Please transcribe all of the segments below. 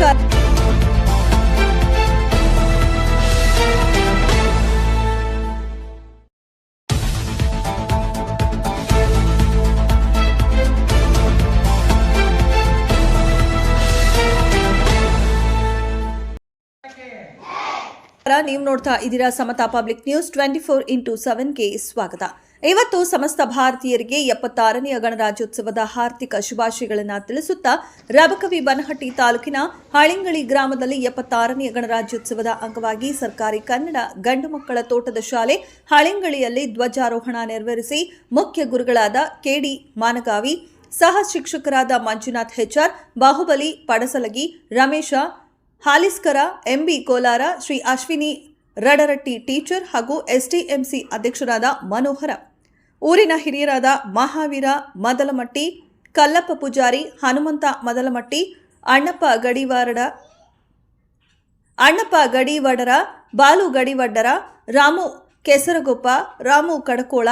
ನಮಸ್ಕಾರ ನೀವು ನೋಡ್ತಾ ಇದ್ದೀರಾ Samata public news twenty four into ಸೆವೆನ್ಗೆ ಸ್ವಾಗತ. ಇವತ್ತು ಸಮಸ್ತ ಭಾರತೀಯರಿಗೆ ಎಪ್ಪತ್ತಾರನೆಯ ಗಣರಾಜ್ಯೋತ್ಸವದ ಹಾರ್ದಿಕ ಶುಭಾಶಯಗಳನ್ನು ತಿಳಿಸುತ್ತಾ ರಬಕವಿ ಬನಹಟ್ಟಿ ತಾಲೂಕಿನ ಹಾಳಿಂಗಳಿ ಗ್ರಾಮದಲ್ಲಿ ಎಪ್ಪತ್ತಾರನೆಯ ಗಣರಾಜ್ಯೋತ್ಸವದ ಅಂಗವಾಗಿ ಸರ್ಕಾರಿ ಕನ್ನಡ ಗಂಡು ಮಕ್ಕಳ ತೋಟದ ಶಾಲೆ ಹಾಳಿಂಗಳಿಯಲ್ಲಿ ಧ್ವಜಾರೋಹಣ ನೆರವೇರಿಸಿ ಮುಖ್ಯ ಗುರುಗಳಾದ ಕೆಡಿ ಮಾನಗಾವಿ, ಸಹ ಶಿಕ್ಷಕರಾದ Manjunath HR Bahubali, Padasalagi, Ramesha Haliskar, MB Kolara, Shri Ashwini Radaratti teacher ಹಾಗೂ ಎಸ್ಡಿಎಂಸಿ ಅಧ್ಯಕ್ಷರಾದ ಮನೋಹರ. ಊರಿನ ಹಿರಿಯರಾದ ಮಹಾವೀರ ಮದಲಮಟ್ಟಿ, ಕಲ್ಲಪ್ಪ ಪೂಜಾರಿ, ಹನುಮಂತ ಮದಲಮಟ್ಟಿ, ಅಣ್ಣಪ್ಪ ಗಡಿವಾರಡ, ಅಣ್ಣಪ್ಪ ಗಡಿವಡರ, ಬಾಲು ಗಡಿವಡ್ಡರ, ರಾಮು ಕೆಸರಗೊಪ್ಪ, ರಾಮು ಕಡಕೋಳ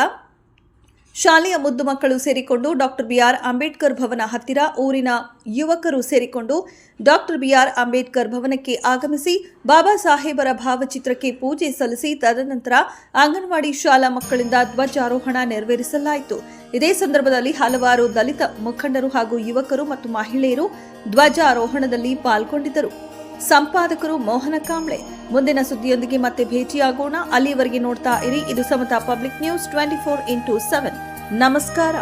ಶಾಲೆಯ ಮುದ್ದು ಮಕ್ಕಳು ಸೇರಿಕೊಂಡು ಡಾಕ್ಟರ್ ಬಿಆರ್ ಅಂಬೇಡ್ಕರ್ ಭವನ ಹತ್ತಿರ ಊರಿನ ಯುವಕರು ಸೇರಿಕೊಂಡು ಡಾಕ್ಟರ್ ಬಿಆರ್ ಅಂಬೇಡ್ಕರ್ ಭವನಕ್ಕೆ ಆಗಮಿಸಿ ಬಾಬಾ ಸಾಹೇಬರ ಭಾವಚಿತ್ರಕ್ಕೆ ಪೂಜೆ ಸಲ್ಲಿಸಿ ತದನಂತರ ಅಂಗನವಾಡಿ ಶಾಲಾ ಮಕ್ಕಳಿಂದ ಧ್ವಜಾರೋಹಣ ನೆರವೇರಿಸಲಾಯಿತು. ಇದೇ ಸಂದರ್ಭದಲ್ಲಿ ಹಲವಾರು ದಲಿತ ಮುಖಂಡರು ಹಾಗೂ ಯುವಕರು ಮತ್ತು ಮಹಿಳೆಯರು ಧ್ವಜಾರೋಹಣದಲ್ಲಿ ಪಾಲ್ಗೊಂಡಿದ್ದರು. ಸಂಪಾದಕರು ಮೋಹನ ಕಾಂಬ್ಳೆ. ಮುಂದಿನ ಸುದ್ದಿಯೊಂದಿಗೆ ಮತ್ತೆ ಭೇಟಿಯಾಗೋಣ. ಅಲ್ಲಿವರೆಗೆ ನೋಡ್ತಾ ಇರಿ. ಇದು Samata public news twenty four into seven. ನಮಸ್ಕಾರ.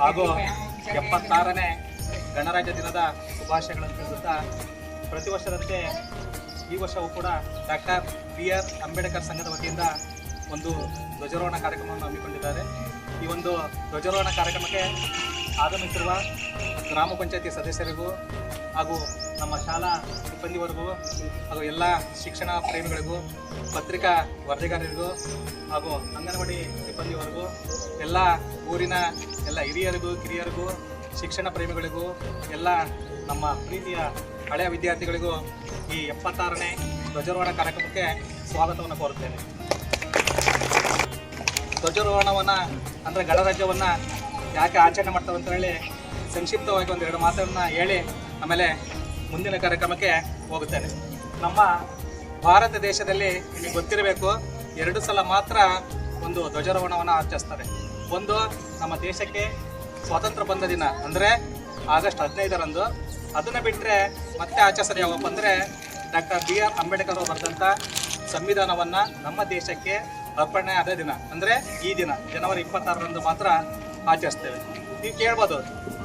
ಹಾಗೂ ಎಪ್ಪತ್ತಾರನೇ ಗಣರಾಜ್ಯ ದಿನದ ಶುಭಾಶಯಗಳನ್ನು ತಿಳಿಸುತ್ತಾ ಪ್ರತಿ ವರ್ಷದಂತೆ ಈ ವರ್ಷವೂ ಕೂಡ ಡಾಕ್ಟರ್ ಬಿ ಆರ್ ಅಂಬೇಡ್ಕರ್ ಸಂಘದ ವತಿಯಿಂದ ಒಂದು ಧ್ವಜಾರೋಹಣ ಕಾರ್ಯಕ್ರಮವನ್ನು ಹಮ್ಮಿಕೊಂಡಿದ್ದಾರೆ. ಈ ಒಂದು ಧ್ವಜಾರೋಹಣ ಕಾರ್ಯಕ್ರಮಕ್ಕೆ ಆಗಮಿಸಿರುವ ಗ್ರಾಮ ಪಂಚಾಯತಿ ಸದಸ್ಯರಿಗೂ ಹಾಗೂ ನಮ್ಮ ಶಾಲಾ ಸಿಬ್ಬಂದಿವರೆಗೂ ಹಾಗೂ ಎಲ್ಲ ಶಿಕ್ಷಣ ಪ್ರೇಮಿಗಳಿಗೂ, ಪತ್ರಿಕಾ ವರದಿಗಾರರಿಗೂ ಹಾಗೂ ಅಂಗನವಾಡಿ ಸಿಬ್ಬಂದಿವರೆಗೂ, ಎಲ್ಲ ಊರಿನ ಎಲ್ಲ ಹಿರಿಯರಿಗೂ, ಕಿರಿಯರಿಗೂ, ಶಿಕ್ಷಣ ಪ್ರೇಮಿಗಳಿಗೂ, ಎಲ್ಲ ನಮ್ಮ ಪ್ರೀತಿಯ ಹಳೆಯ ವಿದ್ಯಾರ್ಥಿಗಳಿಗೂ ಈ ಎಪ್ಪತ್ತಾರನೇ ಧ್ವಜಾರೋಹಣ ಕಾರ್ಯಕ್ರಮಕ್ಕೆ ಸ್ವಾಗತವನ್ನು ಕೋರುತ್ತೇನೆ. ಧ್ವಜಾರೋಹಣವನ್ನು ಅಂದರೆ ಗಣರಾಜ್ಯವನ್ನು ಯಾಕೆ ಆಚರಣೆ ಮಾಡ್ತಾವಂತ ಹೇಳಿ ಸಂಕ್ಷಿಪ್ತವಾಗಿ ಒಂದೆರಡು ಮಾತನ್ನು ಹೇಳಿ ಆಮೇಲೆ ಮುಂದಿನ ಕಾರ್ಯಕ್ರಮಕ್ಕೆ ಹೋಗುತ್ತೇನೆ. ನಮ್ಮ ಭಾರತ ದೇಶದಲ್ಲಿ ನಿಮಗೆ ಗೊತ್ತಿರಬೇಕು, ಎರಡು ಸಲ ಮಾತ್ರ ಒಂದು ಧ್ವಜಾರೋಹಣವನ್ನು ಆಚರಿಸ್ತಾರೆ ಒಂದು ನಮ್ಮ ದೇಶಕ್ಕೆ ಸ್ವಾತಂತ್ರ್ಯ ಬಂದ ದಿನ, ಅಂದರೆ ಆಗಸ್ಟ್ ಹದಿನೈದರಂದು. ಅದನ್ನು ಬಿಟ್ಟರೆ ಮತ್ತೆ ಆಚರಿಸೋದು ಯಾವಪ್ಪ ಅಂದರೆ ಡಾಕ್ಟರ್ ಬಿ ಆರ್ ಅಂಬೇಡ್ಕರ್ ಅವರು ಬರೆದಂಥ ಸಂವಿಧಾನವನ್ನು ನಮ್ಮ ದೇಶಕ್ಕೆ ಅರ್ಪಣೆ ಆದ ದಿನ, ಅಂದರೆ ಈ ದಿನ, ಜನವರಿ ಇಪ್ಪತ್ತಾರರಂದು ಮಾತ್ರ ಆಚರಿಸ್ತೇವೆ. ನೀವು ಕೇಳ್ಬೋದು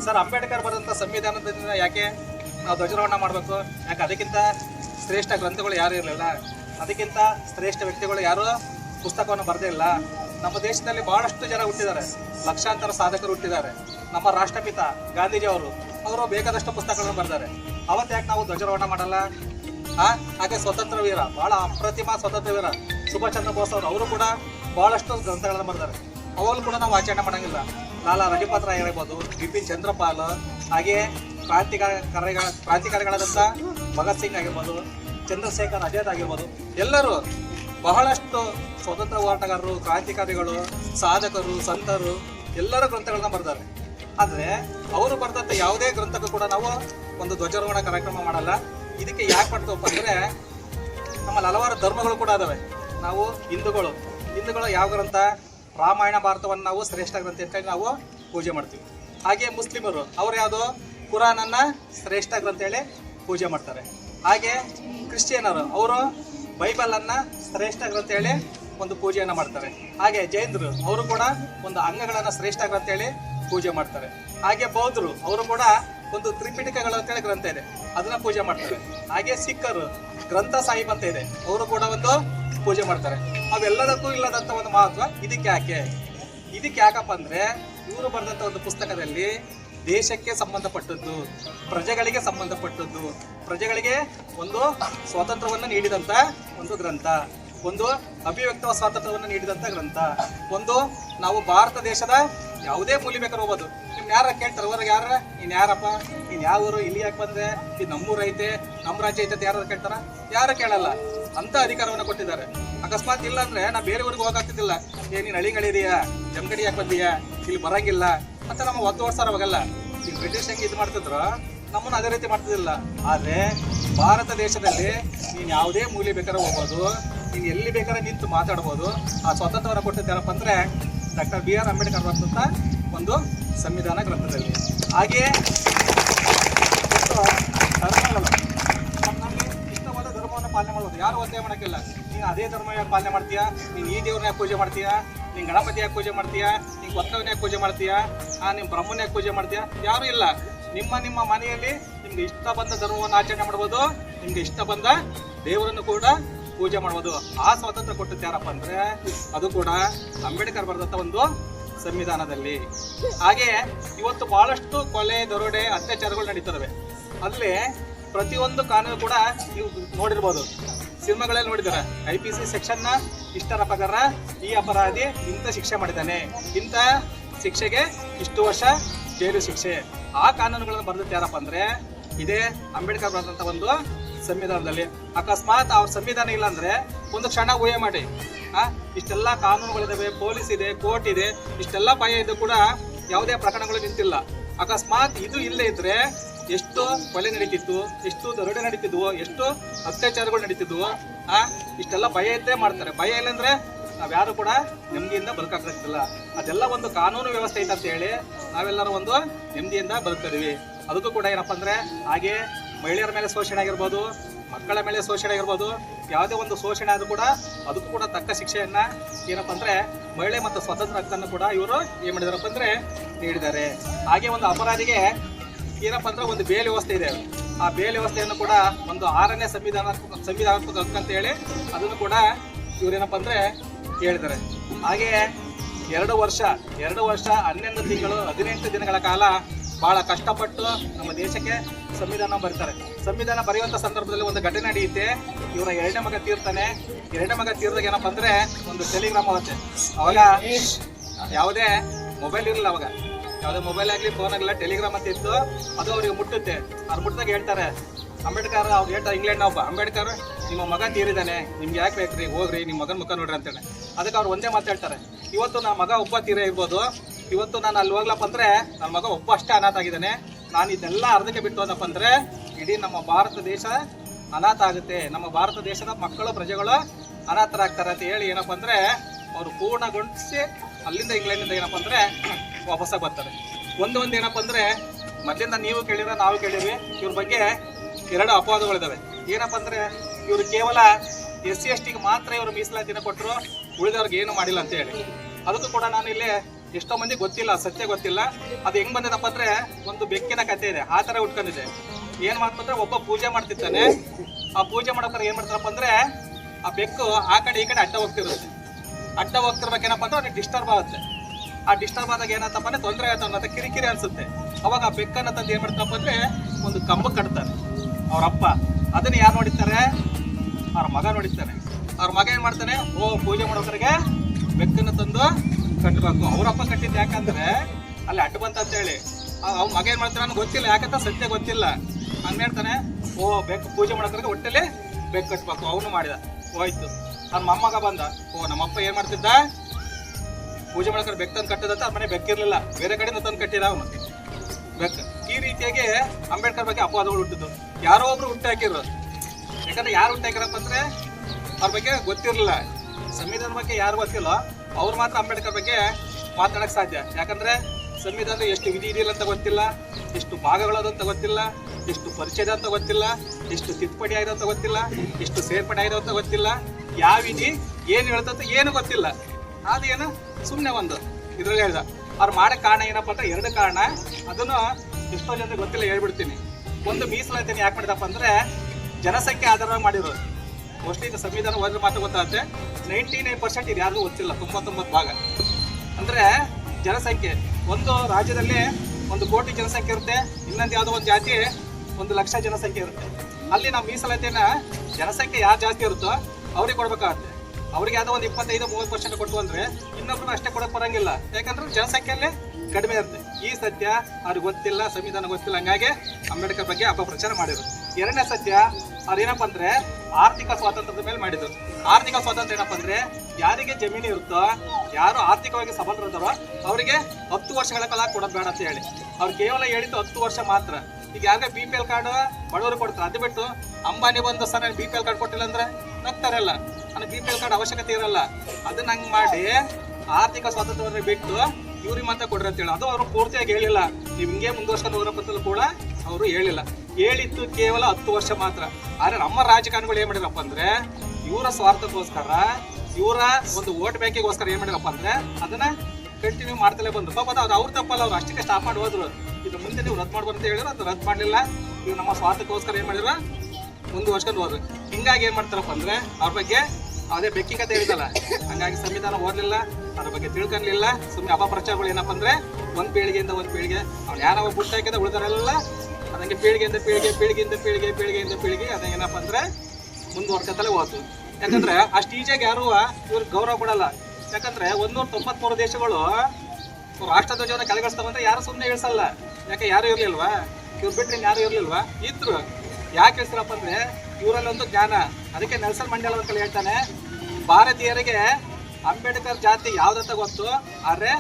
ಸರ್, ಅಂಬೇಡ್ಕರ್ ಬರೆದಂಥ ಸಂವಿಧಾನದ ಯಾಕೆ ನಾವು ಧ್ವಜಾರೋಹಣ ಮಾಡಬೇಕು? ಯಾಕೆ ಅದಕ್ಕಿಂತ ಶ್ರೇಷ್ಠ ಗ್ರಂಥಗಳು ಯಾರು ಇರಲಿಲ್ಲ? ಅದಕ್ಕಿಂತ ಶ್ರೇಷ್ಠ ವ್ಯಕ್ತಿಗಳು ಯಾರು ಪುಸ್ತಕವನ್ನು ಬರದೇ ಇಲ್ಲ. ನಮ್ಮ ದೇಶದಲ್ಲಿ ಬಹಳಷ್ಟು ಜನ ಹುಟ್ಟಿದ್ದಾರೆ. ಲಕ್ಷಾಂತರ ಸಾಧಕರು ಹುಟ್ಟಿದ್ದಾರೆ. ನಮ್ಮ ರಾಷ್ಟ್ರಪಿತ ಗಾಂಧೀಜಿ ಅವರು ಅವರು ಬೇಕಾದಷ್ಟು ಪುಸ್ತಕಗಳನ್ನು ಬರೆದಾರೆ. ಅವತ್ತು ಯಾಕೆ ನಾವು ಧ್ವಜಾರೋಹಣ ಮಾಡಲ್ಲ? ಆ? ಹಾಗೆ ಸ್ವತಂತ್ರ ವೀರ? ಬಹಳ ಅಪ್ರತಿಮ ಸ್ವತಂತ್ರ ವೀರ. ಸುಭಾಷ್ ಚಂದ್ರ ಬೋಸ್ ಅವರು ಅವರು ಕೂಡ ಬಹಳಷ್ಟು ಗ್ರಂಥಗಳನ್ನು ಬರೆದಾರೆ. ಅವಲ್ಲೂ ಕೂಡ ನಾವು ಆಚರಣೆ ಮಾಡಂಗಿಲ್ಲ. ಲಾಲಾ ಲಜಪತ್ ರಾಯ್ ಇರ್ಬೋದು ಬಿಪಿನ್ ಚಂದ್ರಪಾಲ್, ಹಾಗೆ ಕ್ರಾಂತಿಕಾರಿಗಳ ಕ್ರಾಂತಿಕಾರಿಗಳಾದಂಥ ಭಗತ್ ಸಿಂಗ್ ಆಗಿರ್ಬೋದು, ಚಂದ್ರಶೇಖರ್ ಆಜಾದ್ ಆಗಿರ್ಬೋದು, ಎಲ್ಲರೂ ಬಹಳಷ್ಟು ಸ್ವತಂತ್ರ ಹೋರಾಟಗಾರರು, ಕ್ರಾಂತಿಕಾರಿಗಳು, ಸಾಧಕರು, ಸಂತರು, ಎಲ್ಲರ ಗ್ರಂಥಗಳನ್ನ ಬರೆದಾರೆ. ಆದರೆ ಅವರು ಬರೆದಂಥ ಯಾವುದೇ ಗ್ರಂಥಕ್ಕೂ ಕೂಡ ನಾವು ಒಂದು ಧ್ವಜಾರೋಹಣ ಕಾರ್ಯಕ್ರಮ ಮಾಡಲ್ಲ. ಇದಕ್ಕೆ ಯಾಕೆ ಮಾಡ್ತೇವಪ್ಪ ಅಂದರೆ, ನಮ್ಮಲ್ಲಿ ಹಲವಾರು ಧರ್ಮಗಳು ಕೂಡ ಅದಾವೆ ನಾವು ಹಿಂದೂಗಳು. ಹಿಂದೂಗಳು ಯಾವ ಗ್ರಂಥ? ರಾಮಾಯಣ ಭಾರತವನ್ನು ನಾವು ಶ್ರೇಷ್ಠ ಗ್ರಂಥ ಅಂತೇಳಿ ನಾವು ಪೂಜೆ ಮಾಡ್ತೀವಿ. ಹಾಗೆ ಮುಸ್ಲಿಮರು, ಅವ್ರು ಯಾವುದು? ಕುರಾನನ್ನ ಶ್ರೇಷ್ಠ ಗ್ರಂಥ ಹೇಳಿ ಪೂಜೆ ಮಾಡ್ತಾರೆ. ಹಾಗೆ ಕ್ರಿಶ್ಚಿಯನರು, ಅವರು ಬೈಬಲನ್ನು ಶ್ರೇಷ್ಠ ಗ್ರಂಥ ಹೇಳಿ ಒಂದು ಪೂಜೆಯನ್ನು ಮಾಡ್ತಾರೆ. ಹಾಗೆ ಜೈನರು, ಅವರು ಕೂಡ ಒಂದು ಅಂಗಗಳನ್ನ ಶ್ರೇಷ್ಠ ಗ್ರಂಥ ಹೇಳಿ ಪೂಜೆ ಮಾಡ್ತಾರೆ. ಹಾಗೆ ಬೌದ್ಧರು, ಅವರು ಕೂಡ ಒಂದು ತ್ರಿಪಿಟಕಗಳು ಅಂತೇಳಿ ಗ್ರಂಥ ಇದೆ. ಅದನ್ನ ಪೂಜೆ ಮಾಡ್ತಾರೆ. ಹಾಗೆ ಸಿಖ್ಖರು ಗ್ರಂಥ ಸಾಹಿಬ್ ಅಂತ ಇದೆ. ಅವರು ಕೂಡ ಒಂದು ಪೂಜೆ ಮಾಡ್ತಾರೆ. ಅವೆಲ್ಲದಕ್ಕೂ ಇಲ್ಲದಂತ ಒಂದು ಮಹತ್ವ ಇದಕ್ಕೆ ಯಾಕೆ? ಇದಕ್ಕೆ ಯಾಕಪ್ಪ ಅಂದ್ರೆ ಇವರು ಬರೆದಂತ ಒಂದು ಪುಸ್ತಕದಲ್ಲಿ ದೇಶಕ್ಕೆ ಸಂಬಂಧಪಟ್ಟದ್ದು, ಪ್ರಜೆಗಳಿಗೆ ಸಂಬಂಧಪಟ್ಟದ್ದು, ಪ್ರಜೆಗಳಿಗೆ ಒಂದು ಸ್ವಾತಂತ್ರ್ಯವನ್ನು ನೀಡಿದಂತ ಒಂದು ಗ್ರಂಥ, ಒಂದು ಅಭಿವ್ಯಕ್ತ ಸ್ವಾತಂತ್ರ್ಯವನ್ನು ನೀಡಿದಂತ ಗ್ರಂಥ, ಒಂದು ನಾವು ಭಾರತ ದೇಶದ ಯಾವುದೇ ಮೂಲಿ ಬೇಕಾದ್ರೆ ಹೋಗೋದು ನಿಮ್ ಯಾರ ಕೇಳ್ತಾರೆ? ಹೊರಗೆ ಯಾರ ಇನ್ ಯಾರಪ್ಪ? ನೀನ್ ಯಾವ ಊರು, ಇಲ್ಲಿ ಯಾಕೆ ಬಂದ್ರೆ ಇದು ನಮ್ಮೂರು ಐತೆ ನಮ್ಮ ರಾಜ್ಯ ಐತೆ ಯಾರು ಕೇಳ್ತಾರ? ಯಾರು ಕೇಳಲ್ಲ. ಅಂತ ಅಧಿಕಾರವನ್ನು ಕೊಟ್ಟಿದ್ದಾರೆ. ಅಕಸ್ಮಾತ್ ಇಲ್ಲ ಅಂದ್ರೆ ನಾ ಬೇರೆ ಊರಿಗೆ ಹೋಗಾಗ್ತಿದ್ದಿಲ್ಲ ಏ, ನೀನ್ ಹಳಿಗಳಿದೆಯಾ? ಜಮಗಡಿ ಯಾಕೆ ಬಂದೀಯಾ? ಇಲ್ಲಿ ಬರಂಗಿಲ್ಲ. ಅಂತ ನಮ್ಮ ಒತ್ತು ಓಡ್ಸಾರ ಅವಾಗೆಲ್ಲ. ಈ ಬ್ರಿಟಿಷ್ ಹೆಂಗೆ ಇದು ಮಾಡ್ತಿದ್ರು? ನಮ್ಮನ್ನ ಅದೇ ರೀತಿ ಮಾಡ್ತಿದ್ದಿಲ್ಲ. ಆದ್ರೆ ಭಾರತ ದೇಶದಲ್ಲಿ ನೀನ್ ಯಾವುದೇ ಮೂಲೆ ಬೇಕಾದ್ರೆ ಹೋಗ್ಬೋದು. ನೀನ್ ಎಲ್ಲಿ ಬೇಕಾದ್ರೆ ನಿಂತು ಮಾತಾಡ್ಬೋದು. ಆ ಸ್ವಾತಂತ್ರ್ಯವನ್ನು ಕೊಟ್ಟಿದ್ದು ಯಾರಪ್ಪ ಅಂದ್ರೆ ಡಾಕ್ಟರ್ ಬಿ ಆರ್ ಅಂಬೇಡ್ಕರ್ ಬರ್ತಂತ ಒಂದು ಸಂವಿಧಾನ ಗ್ರಂಥದಲ್ಲಿ. ಹಾಗೆಯೇ ಮತ್ತು ಧರ್ಮಗಳು ನಮ್ಗೆ ಇಷ್ಟವಾದ ಧರ್ಮವನ್ನು ಪಾಲನೆ ಮಾಡೋದು ಯಾರು ಒತ್ತಾಯ ಮಾಡೋಕ್ಕಿಲ್ಲ? ನೀನು ಅದೇ ಧರ್ಮ ಪಾಲನೆ ಮಾಡ್ತೀಯಾ? ನೀನು ಈ ದೇವ್ರನ್ನ ಪೂಜೆ ಮಾಡ್ತೀಯಾ? ನೀನು ಗಣಪತಿ ಯಾಕೆ ಪೂಜೆ ಮಾಡ್ತೀಯಾ? ನೀನು ಕೊತ್ತವನ್ನ ಪೂಜೆ ಮಾಡ್ತೀಯಾ? ಆ ನಿಮ್ಮ ಬ್ರಹ್ಮನ ಪೂಜೆ ಮಾಡ್ತೀಯಾ? ಯಾರು ಇಲ್ಲ. ನಿಮ್ಮ ನಿಮ್ಮ ಮನೆಯಲ್ಲಿ ನಿಮ್ಗೆ ಇಷ್ಟ ಬಂದ ಧರ್ಮವನ್ನು ಆಚರಣೆ ಮಾಡ್ಬೋದು. ನಿಮ್ಗೆ ಇಷ್ಟ ಬಂದ ದೇವರನ್ನು ಕೂಡ ಪೂಜೆ ಮಾಡ್ಬೋದು. ಆ ಸ್ವಾತಂತ್ರ್ಯ ಕೊಟ್ಟದ್ದು ಯಾರಪ್ಪ ಅಂದ್ರೆ ಅದು ಕೂಡ ಅಂಬೇಡ್ಕರ್ ಬರೆದಂತ ಒಂದು ಸಂವಿಧಾನದಲ್ಲಿ. ಹಾಗೆ ಇವತ್ತು ಬಹಳಷ್ಟು ಕೊಲೆ, ದರೋಡೆ, ಅತ್ಯಾಚಾರಗಳು ನಡೀತವೆ ಅಲ್ಲಿ ಪ್ರತಿಯೊಂದು ಕಾನೂನು ಕೂಡ ನೀವು ನೋಡಿರ್ಬೋದು. ಸಿನಿಮಾಗಳಲ್ಲಿ ನೋಡಿದಾರೆ. ಐ ಪಿ ಸಿ ಸೆಕ್ಷನ್ನ ಇಷ್ಟರ ಪ್ರಕಾರ ಈ ಅಪರಾಧಿ ಇಂಥ ಶಿಕ್ಷೆ ಮಾಡಿದ್ದಾನೆ. ಇಂಥ ಶಿಕ್ಷೆಗೆ ಇಷ್ಟು ವರ್ಷ ಜೈಲು ಶಿಕ್ಷೆ. ಆ ಕಾನೂನುಗಳನ್ನು ಬರೆದದ್ದು ಯಾರಪ್ಪ ಅಂದ್ರೆ ಇದೇ ಅಂಬೇಡ್ಕರ್ ಬರೆದಂತ ಒಂದು ಸಂವಿಧಾನದಲ್ಲಿ. ಅಕಸ್ಮಾತ್ ಅವ್ರ ಸಂವಿಧಾನ ಇಲ್ಲ ಅಂದ್ರೆ ಒಂದು ಕ್ಷಣ ಊಹೆ ಮಾಡಿ. ಆ, ಇಷ್ಟೆಲ್ಲ ಕಾನೂನುಗಳಿದಾವೆ, ಪೊಲೀಸ್ ಇದೆ, ಕೋರ್ಟ್ ಇದೆ, ಇಷ್ಟೆಲ್ಲ ಭಯ ಇದ್ದು ಕೂಡ ಯಾವುದೇ ಪ್ರಕರಣಗಳು ನಿಂತಿಲ್ಲ. ಅಕಸ್ಮಾತ್ ಇದು ಇಲ್ಲೇ ಇದ್ರೆ ಎಷ್ಟು ಕೊಲೆ ನಡೀತಿತ್ತು, ಎಷ್ಟು ದರೋಡೆ ನಡೀತಿದ್ವು, ಎಷ್ಟು ಅತ್ಯಾಚಾರಗಳು ನಡೀತಿದ್ವು, ಆ, ಇಷ್ಟೆಲ್ಲ ಭಯ ಇದ್ದೇ ಮಾಡ್ತಾರೆ. ಭಯ ಇಲ್ಲಂದ್ರೆ ನಾವ್ಯಾರು ಕೂಡ ನೆಮ್ಮದಿಯಿಂದ ಬದುಕಾಗ್ತಿಲ್ಲ ಅದೆಲ್ಲ ಒಂದು ಕಾನೂನು ವ್ಯವಸ್ಥೆ ಐತೆ ಅಂತ ಹೇಳಿ ನಾವೆಲ್ಲರೂ ಒಂದು ನೆಮ್ಮದಿಯಿಂದ ಬದುಕಿದ್ವಿ. ಅದಕ್ಕೂ ಕೂಡ ಏನಪ್ಪ ಅಂದ್ರೆ ಹಾಗೆ ಮಹಿಳೆಯರ ಮೇಲೆ ಶೋಷಣೆ ಆಗಿರ್ಬೋದು, ಮಕ್ಕಳ ಮೇಲೆ ಶೋಷಣೆ ಆಗಿರ್ಬೋದು, ಯಾವುದೇ ಒಂದು ಶೋಷಣೆ ಆದರೂ ಕೂಡ ಅದಕ್ಕೂ ಕೂಡ ತಕ್ಕ ಶಿಕ್ಷೆಯನ್ನ ಏನಪ್ಪ ಅಂದರೆ ಮಹಿಳೆ ಮತ್ತು ಸ್ವತಂತ್ರ ಹಕ್ಕನ್ನು ಕೂಡ ಇವರು ಏನು ಮಾಡಿದಾರಪ್ಪ ಅಂದರೆ ನೀಡಿದ್ದಾರೆ. ಹಾಗೆ ಒಂದು ಅಪರಾಧಿಗೆ ಏನಪ್ಪಾ ಅಂದ್ರೆ ಒಂದು ಬೇಲ್ ವ್ಯವಸ್ಥೆ ಇದೆ. ಆ ಬೇಲ್ ವ್ಯವಸ್ಥೆಯನ್ನು ಕೂಡ ಒಂದು ಆರನೇ ಸಂವಿಧಾನ ಸಂವಿಧಾನಾತ್ಮಕ ಹಕ್ಕು ಅಂತ ಹೇಳಿ ಅದನ್ನು ಕೂಡ ಇವರೇನಪ್ಪ ಅಂದ್ರೆ ಹೇಳಿದ್ದಾರೆ. ಹಾಗೆ ಎರಡು ವರ್ಷ ಎರಡು ವರ್ಷ ಹನ್ನೊಂದು ತಿಂಗಳು, ಹದಿನೆಂಟು ದಿನಗಳ ಕಾಲ ಬಹಳ ಕಷ್ಟಪಟ್ಟು ನಮ್ಮ ದೇಶಕ್ಕೆ ಸಂವಿಧಾನ ಬರೀತಾರೆ. ಸಂವಿಧಾನ ಬರೆಯುವಂಥ ಸಂದರ್ಭದಲ್ಲಿ ಒಂದು ಘಟನೆ ನಡೆಯುತ್ತೆ. ಇವರ ಎರಡನೇ ಮಗ ತೀರ್ತಾನೆ. ಎರಡನೇ ಮಗ ತೀರ್ದಾಗ ಏನಪ್ಪ ಅಂದ್ರೆ ಒಂದು ಟೆಲಿಗ್ರಾಮ್ ಆಗುತ್ತೆ. ಅವಾಗ ಯಾವುದೇ ಮೊಬೈಲ್ ಇರಲಿಲ್ಲ ಅವಾಗ. ಯಾವುದೇ ಮೊಬೈಲ್ ಆಗಲಿ ಫೋನ್ ಆಗಲಿ ಟೆಲಿಗ್ರಾಮ್ ಅಂತ ಇತ್ತು. ಅದು ಅವ್ರಿಗೆ ಮುಟ್ಟುತ್ತೆ. ಅವ್ರು ಮುಟ್ಟಿದಾಗ ಹೇಳ್ತಾರೆ, ಅಂಬೇಡ್ಕರ್, ಅವ್ರು ಹೇಳ್ತಾರೆ, ಇಂಗ್ಲೆಂಡ್ ಒಬ್ಬ ಅಂಬೇಡ್ಕರ್, ನಿಮ್ಮ ಮಗ ತೀರಿದಾನೆ. ನಿಮ್ಗೆ ಯಾಕೆ ಬೇಕ್ರಿ? ಹೋಗ್ರಿ ನಿಮ್ಮ ಮಗನ ಮುಖ ನೋಡ್ರಿ ಅಂತೇಳಿ. ಅದಕ್ಕೆ ಅವ್ರು ಒಂದೇ ಮಾತು ಹೇಳ್ತಾರೆ. ಇವತ್ತು ನನ್ನ ಮಗ ಒಬ್ಬ ತೀರ ಇರ್ಬೋದು. ಇವತ್ತು ನಾನು ಅಲ್ಲಿ ಹೋಗ್ಲಪ್ಪ ಅಂದ್ರೆ ನನ್ನ ಮಗ ಒಬ್ಬ ಅಷ್ಟೇ ಅನಾಥ ಆಗಿದ್ದಾನೆ. ನಾನು ಇದೆಲ್ಲ ಅರ್ಧಕ್ಕೆ ಬಿಟ್ಟು ಹೋದಪ್ಪ ಅಂದ್ರೆ ಇಡೀ ನಮ್ಮ ಭಾರತ ದೇಶ ಅನಾಥ ಆಗುತ್ತೆ. ನಮ್ಮ ಭಾರತ ದೇಶದ ಮಕ್ಕಳು, ಪ್ರಜೆಗಳು ಅನಾಥರಾಗ್ತಾರೆ ಅಂತ ಹೇಳಿ ಏನಪ್ಪ ಅಂದರೆ ಅವರು ಪೂರ್ಣಗೊಳಿಸಿ ಅಲ್ಲಿಂದ ಇಂಗ್ಲೆಂಡಿಂದ ಏನಪ್ಪ ಅಂದ್ರೆ ವಾಪಸ್ಸಾಗಿ ಬರ್ತಾರೆ. ಒಂದು ಒಂದು ಏನಪ್ಪ ಅಂದರೆ, ಮೊದಲಿಂದ ನೀವು ಕೇಳಿರ ನಾವು ಕೇಳಿದ್ವಿ, ಇವ್ರ ಬಗ್ಗೆ ಎರಡು ಅಪವಾದಗಳಿದ್ದಾವೆ ಏನಪ್ಪ ಅಂದರೆ, ಇವರು ಕೇವಲ ಎಸ್ ಸಿ ಎಸ್ ಟಿಗೆ ಮಾತ್ರ ಇವರು ಮೀಸಲಾತಿನ ಕೊಟ್ಟರು ಉಳಿದವ್ರಿಗೆ ಏನು ಮಾಡಿಲ್ಲ ಅಂತ ಹೇಳಿ. ಅದಕ್ಕೂ ಕೂಡ ನಾನು ಇಲ್ಲಿ ಎಷ್ಟೋ ಮಂದಿ ಗೊತ್ತಿಲ್ಲ, ಸತ್ಯ ಗೊತ್ತಿಲ್ಲ. ಅದು ಹೆಂಗ್ ಬಂದಿದಪ್ಪ ಅಂದರೆ, ಒಂದು ಬೆಕ್ಕಿನ ಕಥೆ ಇದೆ, ಆ ಥರ ಉಟ್ಕೊಂಡಿದೆ. ಏನ್ ಮಾಡ್ತಂದ್ರೆ ಒಬ್ಬ ಪೂಜೆ ಮಾಡ್ತಿರ್ತಾನೆ. ಆ ಪೂಜೆ ಮಾಡೋಕ್ರೆ ಏನು ಮಾಡ್ತಾರಪ್ಪ ಅಂದರೆ, ಆ ಬೆಕ್ಕು ಆ ಕಡೆ ಈ ಕಡೆ ಅಡ್ಡ ಹೋಗ್ತಿರುತ್ತೆ. ಅಡ್ಡ ಹೋಗ್ತಿರ್ಬೇಕೇನಪ್ಪ ಅಂದ್ರೆ ಅವ್ರಿಗೆ ಡಿಸ್ಟರ್ಬ್ ಆಗುತ್ತೆ. ಆ ಡಿಸ್ಟರ್ಬ್ ಆದಾಗ ಏನಂತಪ್ಪ ಅಂದ್ರೆ ತೊಂದರೆ ಆಯ್ತು ಅನ್ನೋದು ಕಿರಿಕಿರಿ ಅನ್ಸುತ್ತೆ. ಅವಾಗ ಆ ಬೆಕ್ಕನ್ನ ತಂದು ಏನ್ ಮಾಡ್ತಪ್ಪ ಅಂದ್ರೆ ಒಂದು ಕಂಬ ಕಟ್ತಾರೆ. ಅವ್ರ ಅಪ್ಪ. ಅದನ್ನ ಯಾರು ನೋಡಿರ್ತಾರೆ? ಅವ್ರ ಮಗ ನೋಡಿರ್ತಾನೆ ಅವ್ರ ಮಗ ಏನ್ ಮಾಡ್ತಾನೆ? ಓ, ಪೂಜೆ ಮಾಡೋಕರಿಗೆ ಬೆಕ್ಕನ್ನ ತಂದು ಕಟ್ಟಬೇಕು ಅವ್ರಪ್ಪ ಕಟ್ಟಿದ್ದು ಯಾಕಂದ್ರೆ ಅಲ್ಲಿ ಅಡ್ಡ ಬಂತ ಅಂತ ಹೇಳಿ. ಅವ್ನ ಮಗ ಏನ್ ನನಗೆ ಗೊತ್ತಿಲ್ಲ. ಯಾಕಂತ ಸತ್ಯ ಗೊತ್ತಿಲ್ಲ. ಹಂಗ ಹೇಳ್ತಾನೆ, ಓ, ಬೆಕ್ಕು, ಪೂಜೆ ಮಾಡೋಕರಿಗೆ ಒಟ್ಟಲ್ಲಿ ಬೆಕ್ಕು ಕಟ್ಬೇಕು. ಅವನು ಮಾಡಿದ. ಹೋಯ್ತು. ನನ್ನ ಮೊಮ್ಮಗ ಬಂದ. ಓ, ನಮ್ಮಪ್ಪ ಏನ್ ಮಾಡ್ತಿದ್ದ? ಪೂಜೆ ಮಾಡ್ಕೊಂಡು ಬೆಕ್ ತಂದು ಕಟ್ಟದಂತ ಆ ಮನೆ ಬೆಕ್ಕಿರಲಿಲ್ಲ ಬೇರೆ ಕಡೆಯಿಂದ ತಂದು ಕಟ್ಟಿರ ಮತ್ತೆ ಬೆಕ್ ಈ ರೀತಿಯಾಗಿ ಅಂಬೇಡ್ಕರ್ ಬಗ್ಗೆ ಅಪವಾದಗಳು ಹುಟ್ಟಿದ್ದು. ಯಾರೋ ಒಬ್ರು ಹುಟ್ಟು ಹಾಕಿರೋ ಯಾಕಂದ್ರೆ ಯಾರು ಹುಟ್ಟು ಹಾಕಿರಪ್ಪ ಅಂದ್ರೆ ಅವ್ರ ಬಗ್ಗೆ ಗೊತ್ತಿರಲಿಲ್ಲ. ಸಂವಿಧಾನ ಬಗ್ಗೆ ಯಾರು ಗೊತ್ತಿಲ್ಲ. ಅವ್ರು ಮಾತ್ರ ಅಂಬೇಡ್ಕರ್ ಬಗ್ಗೆ ಮಾತಾಡಕ್ ಸಾಧ್ಯ. ಯಾಕಂದ್ರೆ ಸಂವಿಧಾನ ಎಷ್ಟು ವಿಧಿ ಇದೆಯಲ್ಲ ಅಂತ ಗೊತ್ತಿಲ್ಲ, ಎಷ್ಟು ಭಾಗಗಳದು ಅಂತ ಗೊತ್ತಿಲ್ಲ, ಎಷ್ಟು ಪರಿಚಯ ಅಂತ ಗೊತ್ತಿಲ್ಲ, ಎಷ್ಟು ತಿದ್ದುಪಡಿ ಆಗಿರೋ ಅಂತ ಗೊತ್ತಿಲ್ಲ, ಎಷ್ಟು ಸೇರ್ಪಡೆ ಆಗಿದೆ ಅಂತ ಗೊತ್ತಿಲ್ಲ. ಯಾವ ವಿಧಿ, ಏನು ಹೇಳ್ತಂತ ಏನು ಗೊತ್ತಿಲ್ಲ. ಅದೇನು ಸುಮ್ಮನೆ ಒಂದು. ಇದ್ರಲ್ಲಿ ಹೇಳ್ದ. ಅವ್ರು ಮಾಡೋ ಕಾರಣ ಏನಪ್ಪ ಅಂದ್ರೆ ಎರಡು ಕಾರಣ. ಅದನ್ನು ಎಷ್ಟೋ ಜನರಿಗೆ ಗೊತ್ತಿಲ್ಲ, ಹೇಳ್ಬಿಡ್ತೀನಿ. ಒಂದು ಮೀಸಲಾತಿನ ಯಾಕೆ ಮಾಡಿದಪ್ಪ ಅಂದ್ರೆ ಜನಸಂಖ್ಯೆ ಆಧಾರವಾಗಿ ಮಾಡಿರೋದು. ಮೋಸ್ಟ್ಲಿ ಇದು ಸಂವಿಧಾನ ಓದಿದ್ರೆ ಮಾತ್ರ ಗೊತ್ತಾಗುತ್ತೆ. ನೈಂಟಿ ನೈನ್ ಪರ್ಸೆಂಟ್ ಇದು ಯಾರಿಗೂ ಗೊತ್ತಿಲ್ಲ, ತೊಂಬತ್ತೊಂಬತ್ತು ಭಾಗ. ಅಂದ್ರೆ ಜನಸಂಖ್ಯೆ. ಒಂದು ರಾಜ್ಯದಲ್ಲಿ ಒಂದು ಕೋಟಿ ಜನಸಂಖ್ಯೆ ಇರುತ್ತೆ, ಇನ್ನೊಂದು ಯಾವುದೋ ಒಂದು ಜಾತಿ ಒಂದು ಲಕ್ಷ ಜನಸಂಖ್ಯೆ ಇರುತ್ತೆ. ಅಲ್ಲಿ ನಾವು ಮೀಸಲಾತಿಯನ್ನ ಜನಸಂಖ್ಯೆ ಯಾರು ಜಾಸ್ತಿ ಇರುತ್ತೋ ಅವ್ರಿಗೆ ಕೊಡ್ಬೇಕಾಗತ್ತೆ. ಅವ್ರಿಗೆ ಯಾವುದೋ ಒಂದು ಇಪ್ಪತ್ತೈದು, ಮೂವತ್ತು ಪರ್ಸೆಂಟ್ ಕೊಟ್ಟು ಅಂದ್ರೆ ಇನ್ನೊಬ್ರು ಅಷ್ಟೇ ಕೊಡಕ್ ಬರಂಗಿಲ್ಲ. ಯಾಕಂದ್ರೆ ಜನಸಂಖ್ಯೆಯಲ್ಲಿ ಕಡಿಮೆ ಇರುತ್ತೆ. ಈ ಸತ್ಯ ಅವ್ರಿಗೆ ಗೊತ್ತಿಲ್ಲ, ಸಂವಿಧಾನ ಗೊತ್ತಿಲ್ಲ, ಹಂಗಾಗಿ ಅಂಬೇಡ್ಕರ್ ಬಗ್ಗೆ ಅಪಪ್ರಚಾರ ಮಾಡಿದ್ರು. ಎರಡನೇ ಸತ್ಯ, ಅವ್ರು ಏನಪ್ಪ ಅಂದ್ರೆ ಆರ್ಥಿಕ ಸ್ವಾತಂತ್ರ್ಯದ ಮೇಲೆ ಮಾಡಿದ್ರು. ಆರ್ಥಿಕ ಸ್ವಾತಂತ್ರ್ಯ ಏನಪ್ಪ ಅಂದ್ರೆ ಯಾರಿಗೆ ಜಮೀನು ಇರುತ್ತೋ, ಯಾರು ಆರ್ಥಿಕವಾಗಿ ಸಬಲರಿದ್ದಾರೋ ಅವರಿಗೆ ಹತ್ತು ವರ್ಷಗಳ ಕಾಲ ಕೊಡೋದು ಬೇಡ ಅಂತ ಹೇಳಿ. ಅವ್ರು ಕೇವಲ ಹೇಳಿದ್ದು ಹತ್ತು ವರ್ಷ ಮಾತ್ರ. ಈಗ ಯಾರಿಗೆ ಬಿ ಪಿ ಎಲ್ ಕಾರ್ಡ್ ಬಡವರು ಕೊಡ್ತಾರೆ. ಅದು ಬಿಟ್ಟು ಅಂಬಾನಿ ಬಂದು sir B P L card ಕೊಟ್ಟಿಲ್ಲ ಅಂದ್ರೆ ನಗ್ತಾರಲ್ಲ. ನನಗೆ ಬಿ ಪಿ ಎಲ್ ಕಾರ್ಡ್ ಅವಶ್ಯಕತೆ ಇರಲ್ಲ. ಅದನ್ನ ಹಂಗೆ ಮಾಡಿ ಆರ್ಥಿಕ ಸ್ವಾತಂತ್ರ್ಯವನ್ನು ಬಿಟ್ಟು ಇವ್ರಿಗೆ ಮಾತ್ರ ಕೊಡ್ರಿ ಅಂತೇಳಿ. ಅದು ಅವರು ಪೂರ್ತಿಯಾಗಿ ಹೇಳಿಲ್ಲ. ನೀವು ಹಿಂಗೆ ಮುಂದುವರ್ಸ್ಕೊಂಡು ಹೋಗ್ರಪ್ಪಂತಲೂ ಕೂಡ ಅವರು ಹೇಳಿಲ್ಲ. ಹೇಳಿದ್ದು ಕೇವಲ ಹತ್ತು ವರ್ಷ ಮಾತ್ರ. ಆದರೆ ನಮ್ಮ ರಾಜಕಾರಣಿಗಳು ಏನು ಮಾಡಿರಪ್ಪ ಅಂದ್ರೆ ಇವರ ಸ್ವಾರ್ಥಕ್ಕೋಸ್ಕರ, ಇವರ ಒಂದು ವೋಟ್ ಬ್ಯಾಂಕಿಗೋಸ್ಕರ ಏನು ಮಾಡಿರಪ್ಪ ಅಂದ್ರೆ ಅದನ್ನ ಕಂಟಿನ್ಯೂ ಮಾಡ್ತಲೇ ಬಂದ್ರು. ಪಾಪ ಅದು ಅವ್ರ ತಪ್ಪಲ್ಲ, ಅವ್ರು ಅಷ್ಟಕ್ಕೆ ಸ್ಟಾಪ್ ಮಾಡಿ ಹೋದ್ರು. ಇದು ಮುಂದೆ ನೀವು ರದ್ದು ಮಾಡ್ಬಾರ್ದು ಅಂತ ಹೇಳಿದ್ರು, ಅದು ರದ್ದು ಮಾಡಲಿಲ್ಲ. ಇವು ನಮ್ಮ ಸ್ವಾರ್ಥಕ್ಕೋಸ್ಕರ ಏನ್ ಮಾಡಿದ್ರು? ಮುಂದುವರ್ಸ್ಕೊಂಡು ಹೋದ್ರೆ. ಹಿಂಗಾಗಿ ಏನು ಮಾಡ್ತಾರಪ್ಪ ಅಂದ್ರೆ, ಅವ್ರ ಬಗ್ಗೆ ಅದೇ ಬೆಕ್ಕಿಂಗ್ ಅಂತ ಹೇಳಿದಲ್ಲ. ಹಂಗಾಗಿ ಸಂವಿಧಾನ ಓದಲಿಲ್ಲ ಅದ್ರ ಬಗ್ಗೆ ತಿಳ್ಕೊಲಿಲ್ಲ ಸುಮ್ಮನೆ ಅಪಪ್ರಚಾರಗಳು ಏನಪ್ಪ ಅಂದ್ರೆ, ಒಂದು ಪೀಳಿಗೆಯಿಂದ ಒಂದು ಪೀಳಿಗೆ. ಅವ್ನು ಯಾರವ ಬುಟ್ಟ ಹಾಕಿದ ಉಳಿದಾರೆಲ್ಲ ಅದಂಗೆ ಪೀಳಿಗೆಯಿಂದ ಪೀಳಿಗೆ ಪೀಳಿಗೆಯಿಂದ ಪೀಳಿಗೆ ಪೀಳಿಗೆಯಿಂದ ಪೀಳಿಗೆ. ಅದೇ ಏನಪ್ಪ ಅಂದ್ರೆ ಮುಂದುವರ್ಕತ್ತಲೇ ಹೋತು ಯಾಕಂದ್ರೆ ಅಷ್ಟು ಈಜಾಗಿ ಯಾರು ಇವ್ರಿಗೆ ಗೌರವ ಕೊಡಲ್ಲ. ಯಾಕಂದ್ರೆ ಒಂದೂರ ತೊಂಬತ್ಮೂರು ದೇಶಗಳು ರಾಷ್ಟ್ರ ಧ್ವಜವನ್ನು ಕೆಳಗಿಸ್ತಾವಂದ್ರೆ ಯಾರು ಸುಮ್ಮನೆ ಇಳಿಸಲ್ಲ ಯಾಕೆ ಯಾರು ಇರ್ಲಿಲ್ವಾ? ಇವ್ರು ಬಿಟ್ರೆ ಯಾರು ಇರ್ಲಿಲ್ವಾ? ಇದ್ರು. ಯಾಕೆ ಇಳಿಸ್ತಾರಪ್ಪ ಅಂದ್ರೆ ಇವರಲ್ಲೊಂದು ಜ್ಞಾನ. ಅದಕ್ಕೆ ನೆಲ್ಸನ್ ಮಂಡೇಲ ಕಡೆ ಹೇಳ್ತಾನೆ, ಭಾರತೀಯರಿಗೆ ಅಂಬೇಡ್ಕರ್ ಜಾತಿ ಯಾವ್ದಂತ ಗೊತ್ತು, ಆದ್ರೆ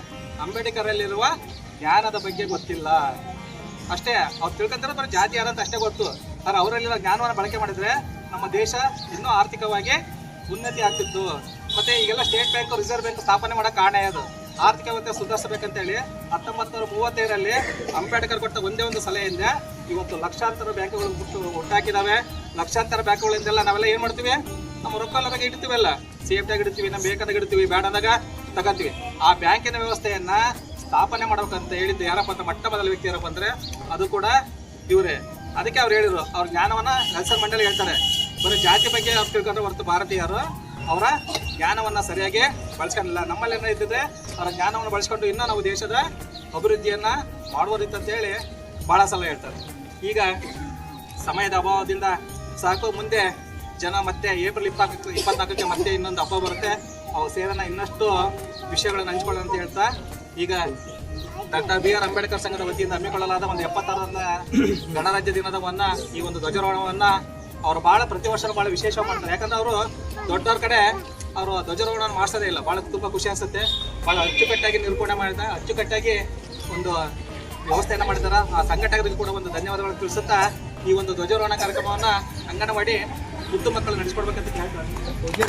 ಅಂಬೇಡ್ಕರ್ ಅಲ್ಲಿರುವ ಜ್ಞಾನದ ಬಗ್ಗೆ ಗೊತ್ತಿಲ್ಲ. ಅಷ್ಟೇ, ಅವ್ರು ತಿಳ್ಕೊಂತಾರೆ ಜಾತಿ ಯಾರಂತ ಅಷ್ಟೇ ಗೊತ್ತು. ಸರ್ ಅವರಲ್ಲಿರೋ ಜ್ಞಾನವನ್ನು ಬಳಕೆ ಮಾಡಿದ್ರೆ ನಮ್ಮ ದೇಶ ಇನ್ನೂ ಆರ್ಥಿಕವಾಗಿ ಉನ್ನತಿ ಆಗ್ತಿತ್ತು. ಮತ್ತೆ ಈಗೆಲ್ಲ ಸ್ಟೇಟ್ ಬ್ಯಾಂಕ್, ರಿಸರ್ವ್ ಬ್ಯಾಂಕ್ ಸ್ಥಾಪನೆ ಮಾಡೋ ಕಾರಣ ಅದು ಆರ್ಥಿಕತೆ ಸುಧಾರಿಸಬೇಕಂತೇಳಿ ಹತ್ತೊಂಬತ್ತು ನೂರ ಮೂವತ್ತೈದರಲ್ಲಿ ಅಂಬೇಡ್ಕರ್ ಕೊಟ್ಟ ಒಂದೇ ಒಂದು ಸಲಹೆಯಿಂದ ಇವತ್ತು ಲಕ್ಷಾಂತರ ಬ್ಯಾಂಕ್ಗಳು ಹುಟ್ಟಾಕಿದಾವೆ ಲಕ್ಷಾಂತರ ಬ್ಯಾಂಕ್ಗಳಿಂದೆಲ್ಲ ನಾವೆಲ್ಲ ಏನು ಮಾಡ್ತೀವಿ? ನಮ್ಮ ರೊಕ್ಕ ಬಗ್ಗೆ ಇಡ್ತೀವಲ್ಲ. ಸೇಫ್ಟಿಯಾಗಿ ಇಡ್ತೀವಿ ನಮ್ಗೆ ಬೇಕಾದಾಗ ಇಡ್ತೀವಿ ಬೇಡದಾಗ ತಗೋತೀವಿ. ಆ ಬ್ಯಾಂಕಿನ ವ್ಯವಸ್ಥೆಯನ್ನು ಸ್ಥಾಪನೆ ಮಾಡ್ಬೇಕಂತ ಹೇಳಿದ್ದು ಯಾರಪ್ಪ ಅಂತ ಮೊಟ್ಟ ಮೊದಲ ವ್ಯಕ್ತಿ ಯಾರಪ್ಪ ಅಂದ್ರೆ ಅದು ಕೂಡ ಇವರೇ. ಅದಕ್ಕೆ ಅವ್ರು ಹೇಳಿದ್ರು. ಅವ್ರ ಜ್ಞಾನವನ್ನ ನೆಲ್ಸನ್ ಮಂಡಳಿ ಹೇಳ್ತಾರೆ. ಬರೀ ಜಾತಿ ಬಗ್ಗೆ ಅವ್ರು ತಿಳ್ಕೊಂಡ್ರೆ ಹೊರತು ಭಾರತೀಯರು ಅವರ ಜ್ಞಾನವನ್ನು ಸರಿಯಾಗಿ ಬಳಸ್ಕೊಂಡಿಲ್ಲ. ನಮ್ಮಲ್ಲಿ ಏನೋ ಇದ್ದಿದ್ರೆ ಅವರ ಜ್ಞಾನವನ್ನು ಬಳಸ್ಕೊಂಡು ಇನ್ನೂ ನಾವು ದೇಶದ ಅಭಿವೃದ್ಧಿಯನ್ನ ಮಾಡುವುದಿತ್ತಂತೇಳಿ ಭಾಳ ಸಲ ಹೇಳ್ತಾರೆ. ಈಗ ಸಮಯದ ಅಭಾವದಿಂದ ಸಾಕು, ಮುಂದೆ ಜನ ಮತ್ತೆ ಏಪ್ರಿಲ್ ಇಪ್ಪತ್ತು ಇಪ್ಪತ್ನಾಲ್ಕಕ್ಕೆ ಮತ್ತೆ ಇನ್ನೊಂದು ಹಬ್ಬ ಬರುತ್ತೆ. ಅವು ಸೇವೆನ ಇನ್ನಷ್ಟು ವಿಷಯಗಳನ್ನು ಹಂಚ್ಕೊಳ್ಳೋಣ ಅಂತ ಹೇಳ್ತಾ, ಈಗ ಡಾಕ್ಟರ್ ಬಿ ಆರ್ ಅಂಬೇಡ್ಕರ್ ಸಂಘದ ವತಿಯಿಂದ ಹಮ್ಮಿಕೊಳ್ಳಲಾದ ಒಂದು ಎಪ್ಪತ್ತಾರರ ಗಣರಾಜ್ಯ ದಿನದವನ್ನ ಈ ಒಂದು ಧ್ವಜಾರೋಹಣವನ್ನ ಅವರು ಬಹಳ ಪ್ರತಿ ವರ್ಷ ಬಹಳ ವಿಶೇಷ ಮಾಡ್ತಾರೆ. ಯಾಕಂದ್ರೆ ಅವರು ದೊಡ್ಡವ್ರ ಕಡೆ ಅವರು ಧ್ವಜಾರೋಹಣ ಮಾಡಿಸೋದೇ ಇಲ್ಲ. ಬಹಳ ತುಂಬಾ ಖುಷಿ ಅನ್ಸುತ್ತೆ. ಬಹಳ ಅಚ್ಚುಕಟ್ಟಾಗಿ ನಿರೂಪಣೆ ಮಾಡಿದ ಅಚ್ಚುಕಟ್ಟಾಗಿ ಒಂದು ವ್ಯವಸ್ಥೆಯನ್ನ ಮಾಡಿದಾರ. ಆ ಸಂಘಟಕರಿಗೆ ಕೂಡ ಒಂದು ಧನ್ಯವಾದಗಳನ್ನು ತಿಳಿಸುತ್ತಾ ಈ ಒಂದು ಧ್ವಜಾರೋಹಣ ಕಾರ್ಯಕ್ರಮವನ್ನ ಅಂಗನವಾಡಿ ಮುದ್ದು ಮಕ್ಕಳು ನಡೆಸ್ಕೊಡ್ಬೇಕಂತ ಕೇಳ್ತಾರೆ